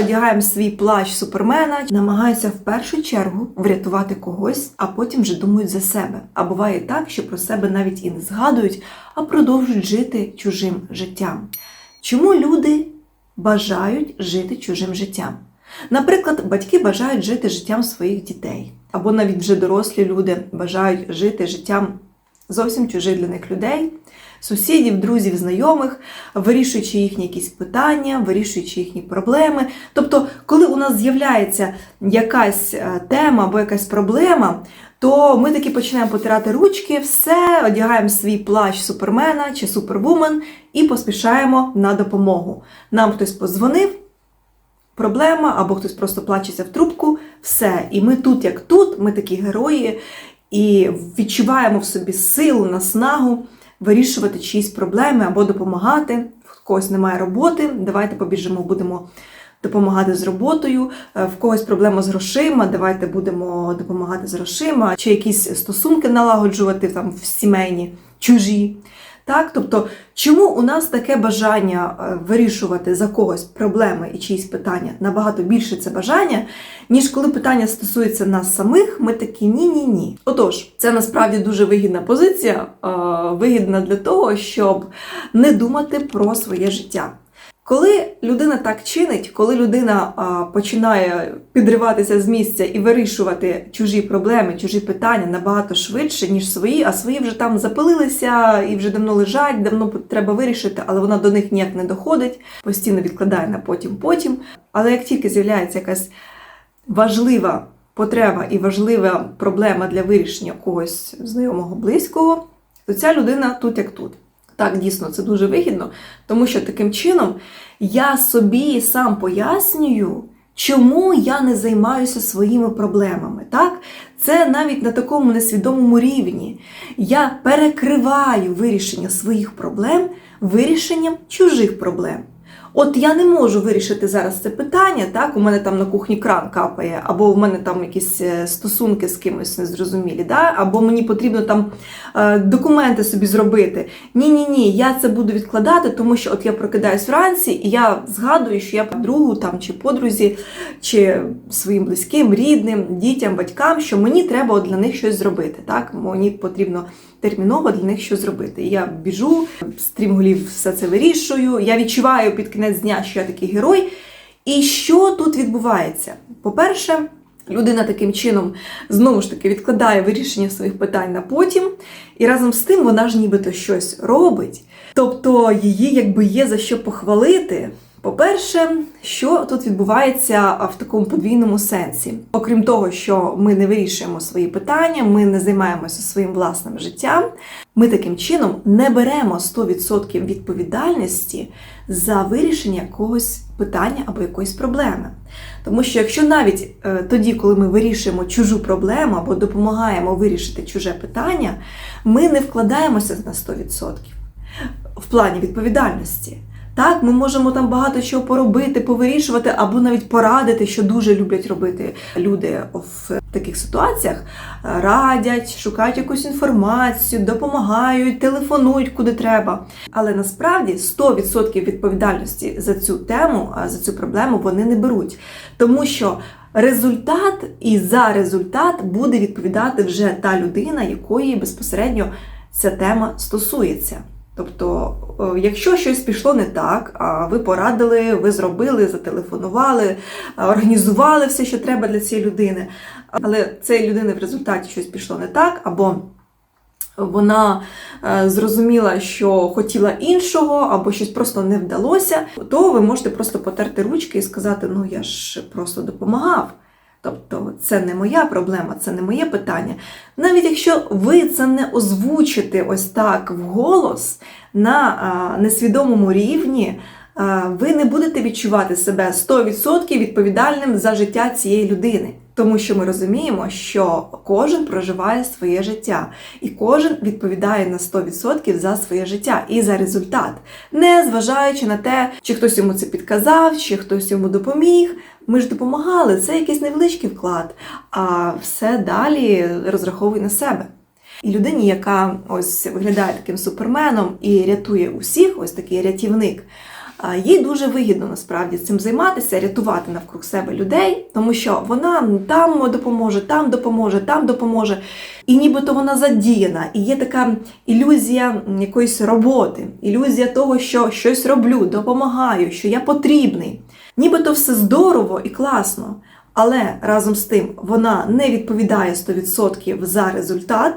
одягаємо свій плащ супермена, намагаються в першу чергу врятувати когось, а потім вже думають за себе. А буває так, що про себе навіть і не згадують, а продовжують жити чужим життям. Чому люди бажають жити чужим життям? Наприклад, батьки бажають жити життям своїх дітей, або навіть вже дорослі люди бажають жити життям зовсім чужих для них людей, сусідів, друзів, знайомих, вирішуючи їхні якісь питання, вирішуючи їхні проблеми. Тобто, коли у нас з'являється якась е, тема або якась проблема, то ми таки починаємо потирати ручки, все, одягаємо свій плащ супермена чи супервумен і поспішаємо на допомогу. Нам хтось позвонив, проблема, або хтось просто плачеться в трубку, все. І ми тут, як тут, ми такі герої, і відчуваємо в собі силу, наснагу вирішувати чиїсь проблеми або допомагати. В когось немає роботи, давайте побіжимо, будемо допомагати з роботою, Е, в когось проблема з грошима, давайте будемо допомагати з грошима, чи якісь стосунки налагоджувати там в сімейні, чужі. Так, тобто, чому у нас таке бажання е, вирішувати за когось проблеми і чиїсь питання набагато більше це бажання, ніж коли питання стосується нас самих, ми такі ні-ні ні. Отож, це насправді дуже вигідна позиція, е, вигідна для того, щоб не думати про своє життя. Коли людина так чинить, коли людина а, починає підриватися з місця і вирішувати чужі проблеми, чужі питання набагато швидше, ніж свої, а свої вже там запилилися і вже давно лежать, давно треба вирішити, але вона до них ніяк не доходить, постійно відкладає на потім потім. Але як тільки з'являється якась важлива потреба і важлива проблема для вирішення когось знайомого близького, то ця людина тут як тут. Так, дійсно, це дуже вигідно, тому що таким чином я собі сам пояснюю, чому я не займаюся своїми проблемами. Так? Це навіть на такому несвідомому рівні. Я перекриваю вирішення своїх проблем вирішенням чужих проблем. От я не можу вирішити зараз це питання, так, у мене там на кухні кран капає, або в мене там якісь е, стосунки з кимось незрозумілі, да? або мені потрібно там е, документи собі зробити. Ні, ні, я це буду відкладати, тому що от я прокидаюсь вранці, і я згадую, що я другу там чи подрузі, чи своїм близьким, рідним, дітям, батькам, що мені треба от для них щось зробити. Так? Мені потрібно терміново для них щось зробити. Я біжу, стрімголів все це вирішую. Я відчуваю під кінець дня, що я такий герой. І що тут відбувається? По-перше, людина таким чином знову ж таки відкладає вирішення своїх питань на потім, і разом з тим вона ж нібито щось робить. Тобто її якби є за що похвалити. По-перше, що тут відбувається в такому подвійному сенсі? Окрім того, що ми не вирішуємо свої питання, ми не займаємося своїм власним життям, ми таким чином не беремо 100% відповідальності за вирішення якогось питання або якоїсь проблеми. Тому що якщо навіть е, тоді, коли ми вирішуємо чужу проблему або допомагаємо вирішити чуже питання, ми не вкладаємося на 100% в плані відповідальності. Так, ми можемо там багато чого поробити, повирішувати або навіть порадити, що дуже люблять робити люди в таких ситуаціях. Радять, шукають якусь інформацію, допомагають, телефонують куди треба. Але насправді 100% відповідальності за цю тему, за цю проблему вони не беруть. Тому що результат і за результат буде відповідати вже та людина, якої безпосередньо ця тема стосується. Тобто, якщо щось пішло не так, а ви порадили, ви зробили, зателефонували, організували все, що треба для цієї людини, але цієї людини в результаті щось пішло не так, або вона зрозуміла, що хотіла іншого, або щось просто не вдалося, то ви можете просто потерти ручки і сказати: ну я ж просто допомагав. Тобто це не моя проблема, це не моє питання. Навіть якщо ви це не озвучите ось так вголос на несвідомому рівні, ви не будете відчувати себе 100% відповідальним за життя цієї людини. Тому що ми розуміємо, що кожен проживає своє життя, і кожен відповідає на 100% за своє життя і за результат, не зважаючи на те, чи хтось йому це підказав, чи хтось йому допоміг. Ми ж допомагали, це якийсь невеличкий вклад, а все далі розраховуй на себе. І людині, яка ось виглядає таким суперменом і рятує усіх, ось такий рятівник, їй дуже вигідно насправді цим займатися, рятувати навкруг себе людей, тому що вона там допоможе, там допоможе, там допоможе. І нібито вона задіяна, і є така ілюзія якоїсь роботи, ілюзія того, що щось роблю, допомагаю, що я потрібний. Нібито все здорово і класно, але разом з тим вона не відповідає 100% за результат.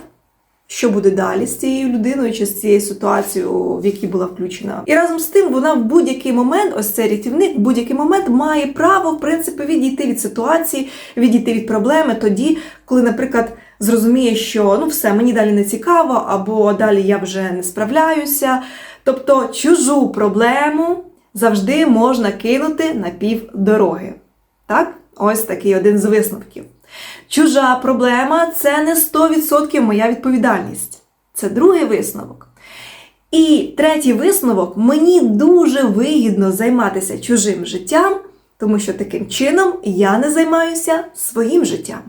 Що буде далі з цією людиною чи з цією ситуацією, в якій була включена. І разом з тим вона в будь-який момент, ось цей рятівник, в будь-який момент має право, в принципі, відійти від ситуації, відійти від проблеми тоді, коли, наприклад, зрозуміє, що ну все, мені далі не цікаво, або далі я вже не справляюся. Тобто чужу проблему завжди можна кинути на півдороги. Так? Ось такий один з висновків. Чужа проблема це не 100% моя відповідальність. Це другий висновок. І третій висновок: мені дуже вигідно займатися чужим життям, тому що таким чином я не займаюся своїм життям.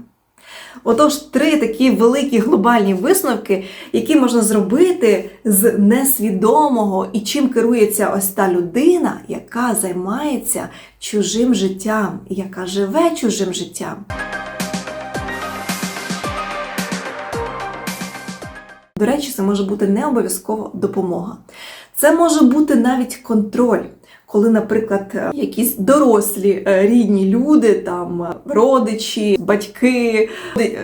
Отож, три такі великі глобальні висновки, які можна зробити з несвідомого і чим керується ось та людина, яка займається чужим життям, яка живе чужим життям. До речі, це може бути не обов'язково допомога. Це може бути навіть контроль. Коли, наприклад, е, якісь дорослі е, рідні люди, там е, родичі, батьки,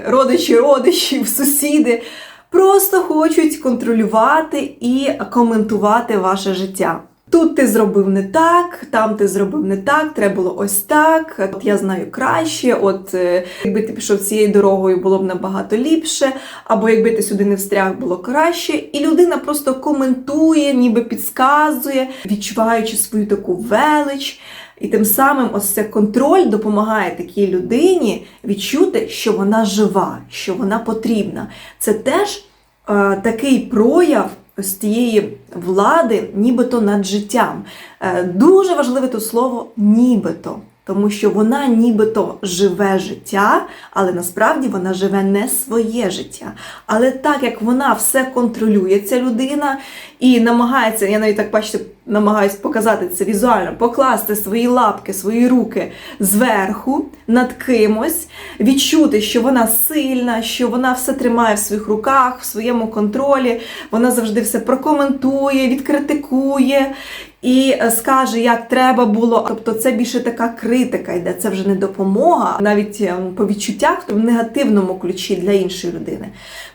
родичі родичів, сусіди просто хочуть контролювати і коментувати ваше життя. Тут ти зробив не так, там ти зробив не так, треба було ось так. От я знаю краще. От е, якби ти пішов цією дорогою, було б набагато ліпше, або якби ти сюди не встряг, було краще. І людина просто коментує, ніби підсказує, відчуваючи свою таку велич. І тим самим ось цей контроль допомагає такій людині відчути, що вона жива, що вона потрібна. Це теж е, такий прояв ось тієї влади, нібито над життям. Е, Дуже важливе тут слово нібито. Тому що вона нібито живе життя, але насправді вона живе не своє життя. Але так як вона все контролює, ця людина, і намагається, я навіть так бачите, намагаюсь показати це візуально, покласти свої лапки, свої руки зверху над кимось, відчути, що вона сильна, що вона все тримає в своїх руках, в своєму контролі, вона завжди все прокоментує, відкритикує. І е, скаже, як треба було. Тобто це більше така критика йде, це вже не допомога, навіть е, по відчуттях в негативному ключі для іншої людини.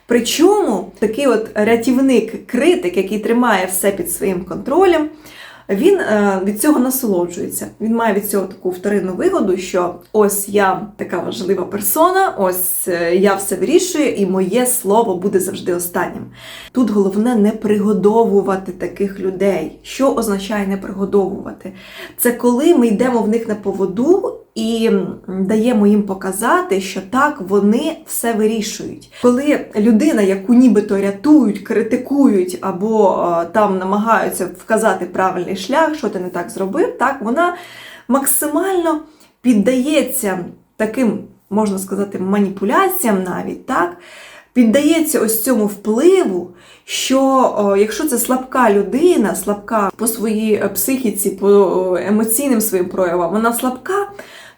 Причому такий от рятівник, критик, який тримає все під своїм контролем, він е, від цього насолоджується. Він має від цього таку вторинну вигоду, що ось я така важлива персона, ось е, я все вирішую, і моє слово буде завжди останнім. Тут головне не пригодовувати таких людей. Що означає не пригодовувати? Це коли ми йдемо в них на поводу. І даємо їм показати, що так вони все вирішують. Коли людина, яку нібито рятують, критикують або е, там намагаються вказати правильний шлях, що ти не так зробив, так вона максимально піддається таким, можна сказати, маніпуляціям навіть так. Піддається ось цьому впливу, що о, якщо це слабка людина, слабка по своїй е, психіці, по емоційним своїм проявам, вона слабка,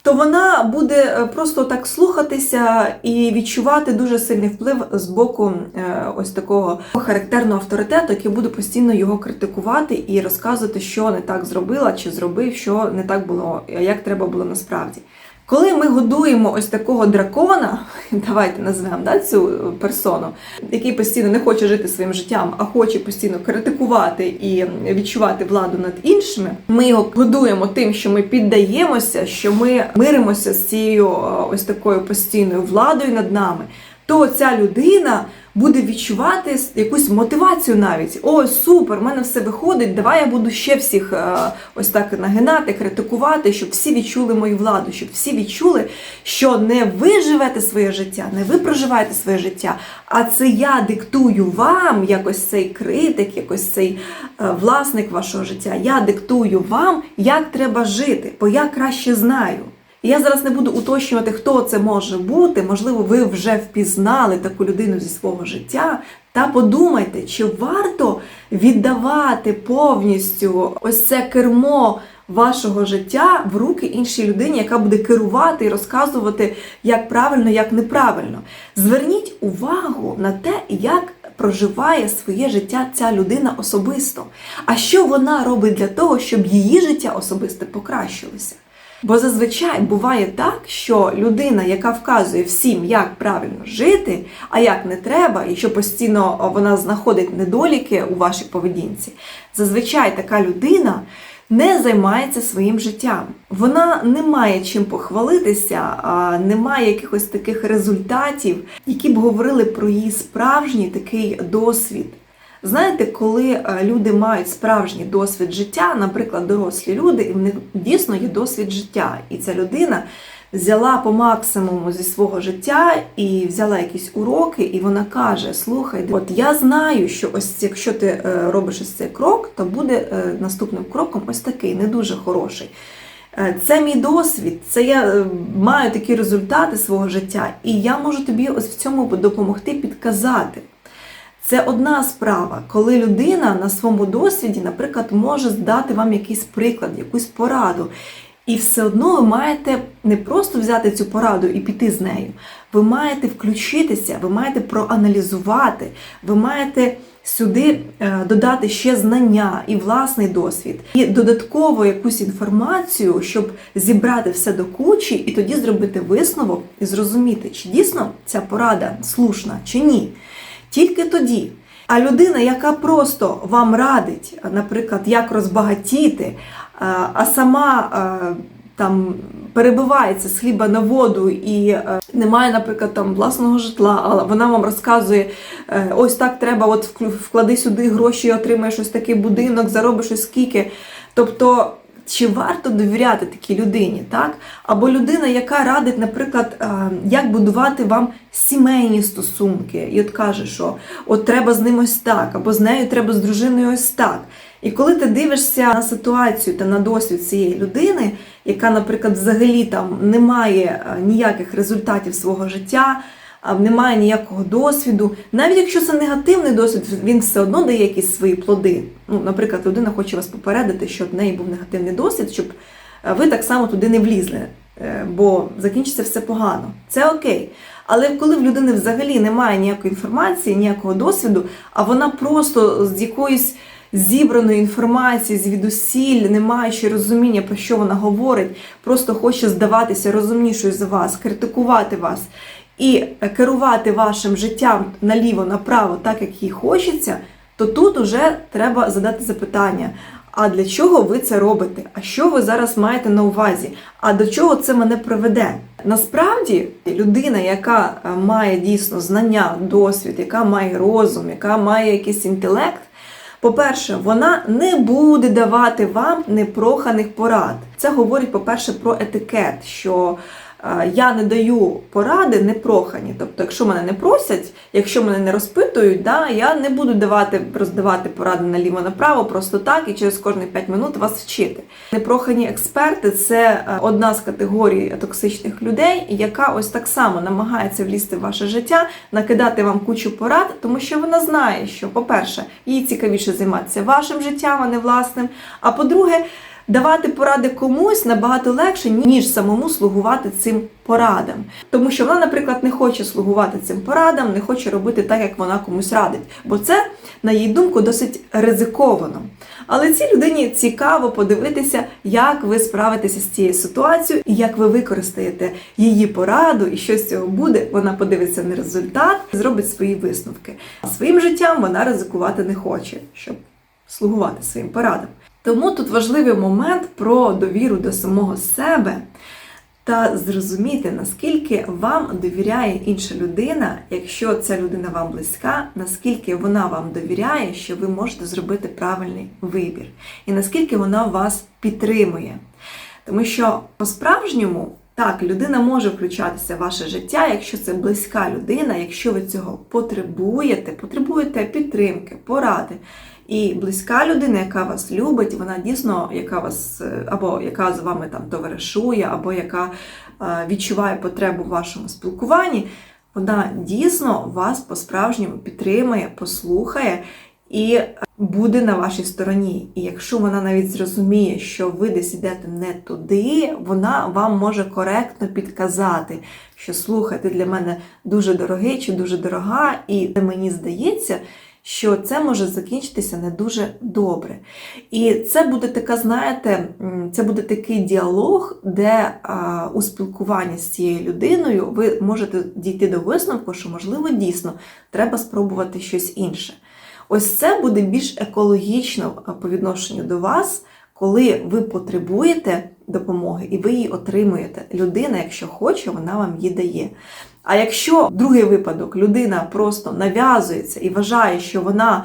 то вона буде е, просто так слухатися і відчувати дуже сильний вплив з боку е, ось такого характерного авторитету, який буде постійно його критикувати і розказувати, що не так зробила чи зробив, що не так було, як треба було насправді. Коли ми годуємо ось такого дракона, давайте назвемо да, цю персону, який постійно не хоче жити своїм життям, а хоче постійно критикувати і відчувати владу над іншими, ми його годуємо тим, що ми піддаємося, що ми миримося з цією ось такою постійною владою над нами, то ця людина буде відчувати якусь мотивацію навіть. О, супер, в мене все виходить. Давай я буду ще всіх е, ось так нагинати, критикувати, щоб всі відчули мою владу, щоб всі відчули, що не ви живете своє життя, не ви проживаєте своє життя, а це я диктую вам, якось цей критик, якось цей е, власник вашого життя. Я диктую вам, як треба жити, бо я краще знаю. Я зараз не буду уточнювати, хто це може бути. Можливо, ви вже впізнали таку людину зі свого життя. Та подумайте, чи варто віддавати повністю ось це кермо вашого життя в руки іншій людині, яка буде керувати і розказувати, як правильно, як неправильно. Зверніть увагу на те, як проживає своє життя ця людина особисто. А що вона робить для того, щоб її життя особисте покращилося? Бо зазвичай буває так, що людина, яка вказує всім, як правильно жити, а як не треба, і що постійно вона знаходить недоліки у вашій поведінці, зазвичай така людина не займається своїм життям. Вона не має чим похвалитися, не має якихось таких результатів, які б говорили про її справжній такий досвід. Знаєте, коли е, люди мають справжній досвід життя, наприклад, дорослі люди, і в них дійсно є досвід життя, і ця людина взяла по максимуму зі свого життя і взяла якісь уроки, і вона каже: Слухай, от я знаю, що ось якщо ти е, робиш ось цей крок, то буде е, наступним кроком ось такий, не дуже хороший. Це мій досвід, це я маю такі результати свого життя, і я можу тобі ось в цьому допомогти підказати. Це одна справа, коли людина на своєму досвіді, наприклад, може здати вам якийсь приклад, якусь пораду. І все одно ви маєте не просто взяти цю пораду і піти з нею. Ви маєте включитися, ви маєте проаналізувати, ви маєте сюди е, додати ще знання і власний досвід, і додатково якусь інформацію, щоб зібрати все до кучі, і тоді зробити висновок і зрозуміти, чи дійсно ця порада слушна чи ні. Тільки тоді. А людина, яка просто вам радить, наприклад, як розбагатіти, а- а сама е, там перебивається з хліба на воду і е, не має, наприклад, там власного житла, але вона вам розказує, е, ось так треба, от вклади сюди гроші, отримаєш ось такий будинок, заробиш ось скільки. Тобто. Чи варто довіряти такій людині, так? Або людина, яка радить, наприклад, е, як будувати вам сімейні стосунки, і от каже, що от треба з ним ось так, або з нею треба з дружиною ось так. І коли ти дивишся на ситуацію та на досвід цієї людини, яка, наприклад, взагалі там не має е, ніяких результатів свого життя, немає ніякого досвіду, навіть якщо це негативний досвід, він все одно дає якісь свої плоди. Ну, наприклад, людина хоче вас попередити, що в неї був негативний досвід, щоб е, ви так само туди не влізли, е, бо закінчиться все погано. Це окей. Але коли в людини взагалі немає ніякої інформації, ніякого досвіду, а вона просто з якоїсь зібраної інформації, звідусіль, не маючи розуміння, про що вона говорить, просто хоче здаватися розумнішою за вас, критикувати вас і керувати вашим життям наліво-направо, так як їй хочеться, то тут уже треба задати запитання. А для чого ви це робите? А що ви зараз маєте на увазі? А до чого це мене приведе? Насправді, людина, яка е, має дійсно знання, досвід, яка має розум, яка має якийсь інтелект, по-перше, вона не буде давати вам непроханих порад. Це говорить, по-перше, про етикет, що я не даю поради непрохані. Тобто, якщо мене не просять, якщо мене не розпитують, да, я не буду давати роздавати поради наліво-направо просто так і через кожні 5 минут вас вчити. Непрохані експерти це е, одна з категорій токсичних людей, яка ось так само намагається влізти в ваше життя, накидати вам кучу порад, тому що вона знає, що, по-перше, їй цікавіше займатися вашим життям, а не власним. А по-друге, давати поради комусь набагато легше, ніж самому слугувати цим порадам. Тому що вона, наприклад, не хоче слугувати цим порадам, не хоче робити так, як вона комусь радить. Бо це, на її думку, досить ризиковано. Але цій людині цікаво подивитися, як ви справитеся з цією ситуацією і як ви використаєте її пораду, і що з цього буде. Вона подивиться на результат, зробить свої висновки. Своїм життям вона ризикувати не хоче, щоб слугувати своїм порадам. Тому тут важливий момент про довіру до самого себе та зрозуміти, наскільки вам довіряє інша людина, якщо ця людина вам близька, наскільки вона вам довіряє, що ви можете зробити правильний вибір, і наскільки вона вас підтримує. Тому що по-справжньому так, людина може включатися в ваше життя, якщо це близька людина, якщо ви цього потребуєте, потребуєте підтримки, поради. І близька людина, яка вас любить, вона дійсно, яка вас е, або яка з вами там товаришує, або яка е, відчуває потребу в вашому спілкуванні, вона дійсно вас по-справжньому підтримує, послухає і буде на вашій стороні. І якщо вона навіть зрозуміє, що ви десь йдете не туди, вона вам може коректно підказати, що слухай, ти для мене дуже дорогий чи дуже дорога, і мені здається. Що це може закінчитися не дуже добре. І це буде така, знаєте, це буде такий діалог, де а, у спілкуванні з цією людиною ви можете дійти до висновку, що, можливо, дійсно треба спробувати щось інше. Ось це буде більш екологічно по відношенню до вас, коли ви потребуєте допомоги і ви її отримуєте. Людина, якщо хоче, вона вам її дає. А якщо другий випадок людина просто нав'язується і вважає, що вона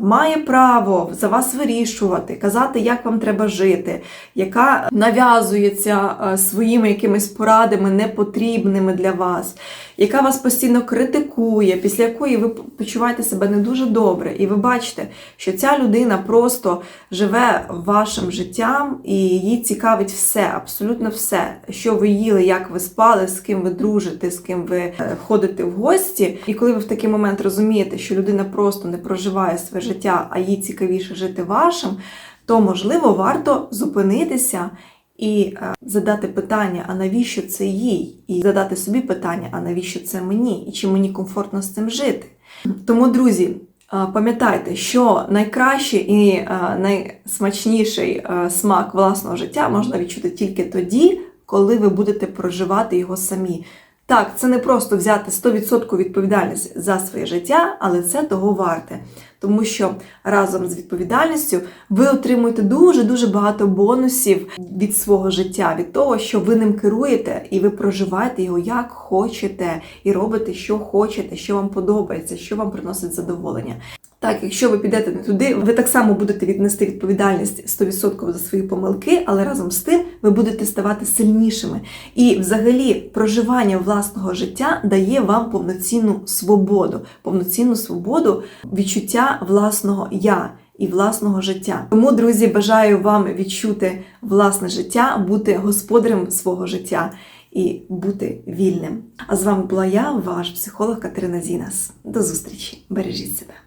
має право за вас вирішувати, казати, як вам треба жити, яка нав'язується е, своїми якимись порадами непотрібними для вас, яка вас постійно критикує, після якої ви почуваєте себе не дуже добре, і ви бачите, що ця людина просто живе вашим життям і їй цікавить все, абсолютно все, що ви їли, як ви спали, з ким ви дружите, з ким ви е, ходите в гості. І коли ви в такий момент розумієте, що людина просто не проживає своє життя, а їй цікавіше жити вашим, то можливо варто зупинитися. І е, задати питання, а навіщо це їй? І задати собі питання, а навіщо це мені? І чи мені комфортно з цим жити? Тому, друзі, е, пам'ятайте, що найкращий і е, найсмачніший смак власного життя можна відчути тільки тоді, коли ви будете проживати його самі. Так, це не просто взяти 100% відповідальність за своє життя, але це того варте. Тому що разом з відповідальністю ви отримуєте дуже-дуже багато бонусів від свого життя, від того, що ви ним керуєте, і ви проживаєте його як хочете, і робите, що хочете, що вам подобається, що вам приносить задоволення. Так, якщо ви підете не туди, ви так само будете віднести відповідальність 100% за свої помилки, але разом з тим ви будете ставати сильнішими. І взагалі проживання власного життя дає вам повноцінну свободу, повноцінну свободу відчуття власного я. І власного життя. Тому, друзі, бажаю вам відчути власне життя, бути господарем свого життя і бути вільним. А з вами була я, ваш психолог Катерина Зінас. До зустрічі! Бережіть себе!